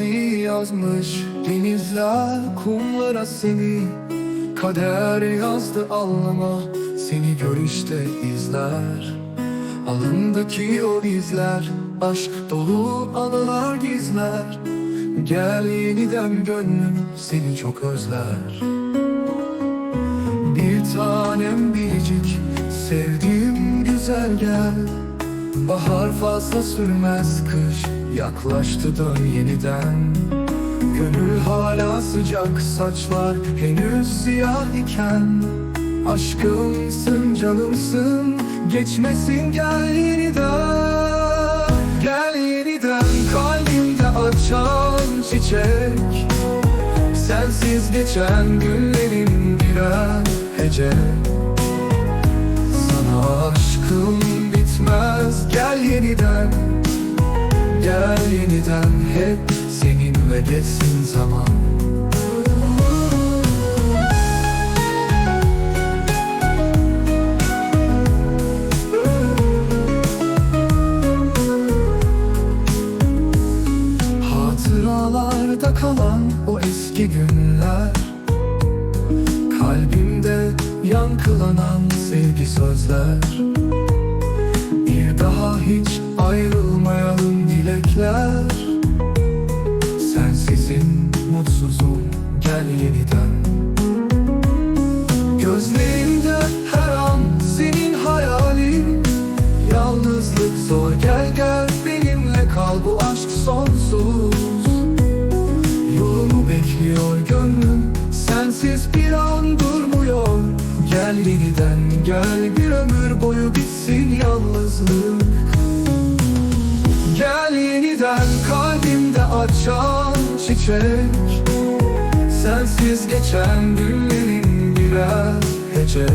Maziyi yazmış denizler kumlara seni. Kader yazdı alnıma seni görüşte izler. Alındaki o izler aşk dolu anılar gizler. Gel yeniden gönlüm seni çok özler. Bir tanem biricik sevdiğim güzel gel Bahar fazla sürmez kış yaklaştı dön yeniden. Gönül hala sıcak saçlar henüz siyah iken. Aşkımsın canımsın geçmesin gel yeniden. Gel yeniden kalbimde açan çiçek. Sensiz geçen günlerim birer hece. Sana aşkım bitmez yeniden. Gel yeniden hep seninle geçsin zaman. Hatıralarda kalan o eski günler. Kalbimde yankılanan sevgi sözler. Bir daha hiç gel yeniden. Gözlerimde her an senin hayalin. Yalnızlık zor gel gel benimle kal bu aşk sonsuz. Yolumu bekliyor gönlüm sensiz bir an durmuyor. Gel yeniden gel bir ömür boyu bitsin yalnızlık. Gel yeniden kalbimde açan çiçek Sensiz geçen günlerin birer hece.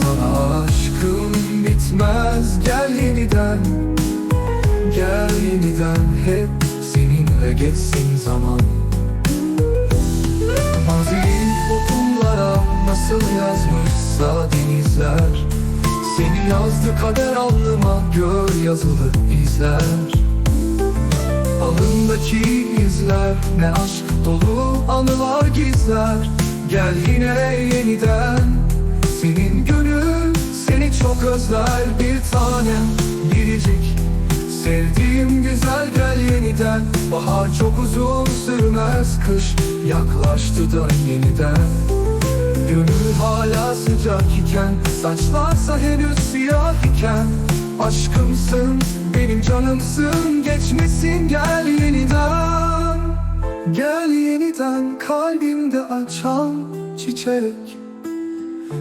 Sana aşkım bitmez gel yeniden. Gel yeniden hep seninle geçsin zaman. Mazi okullara nasıl yazmışsa denizler? Seni yazdı kader alnıma gör yazılı izler Alındaki izler ne aşk dolu anılar gizler. Gel yine yeniden. Senin gönül seni çok özler. Bir tanem biricik. Sevdiğim güzel gel yeniden. Bahar çok uzun sürmez. Kış Yaklaştı da yeniden. Gönül hala sıcak iken Saçlarsa henüz siyah iken Aşkımsın benim canımsın Geçmesin gel yeniden. Gel yeniden kalbimde açan çiçek.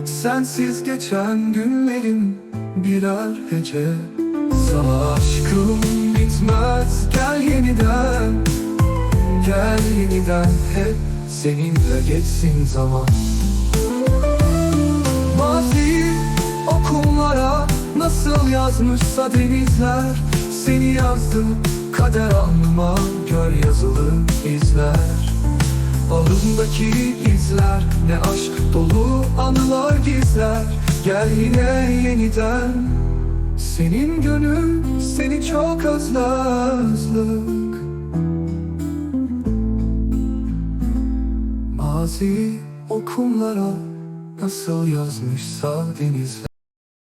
Sensiz geçen günlerim birer hece. Sana aşkım bitmez gel yeniden. Gel yeniden hep seninle geçsin zaman. Kumlara nasıl yazmışsa denizler Seni yazdım kader alnıma gör yazılı izler. Alındaki izler ne aşk dolu anılar gizler. Gel yine yeniden Senin gönül seni çok özler özlük Mazi o kumlara nasıl yazmışsa denizler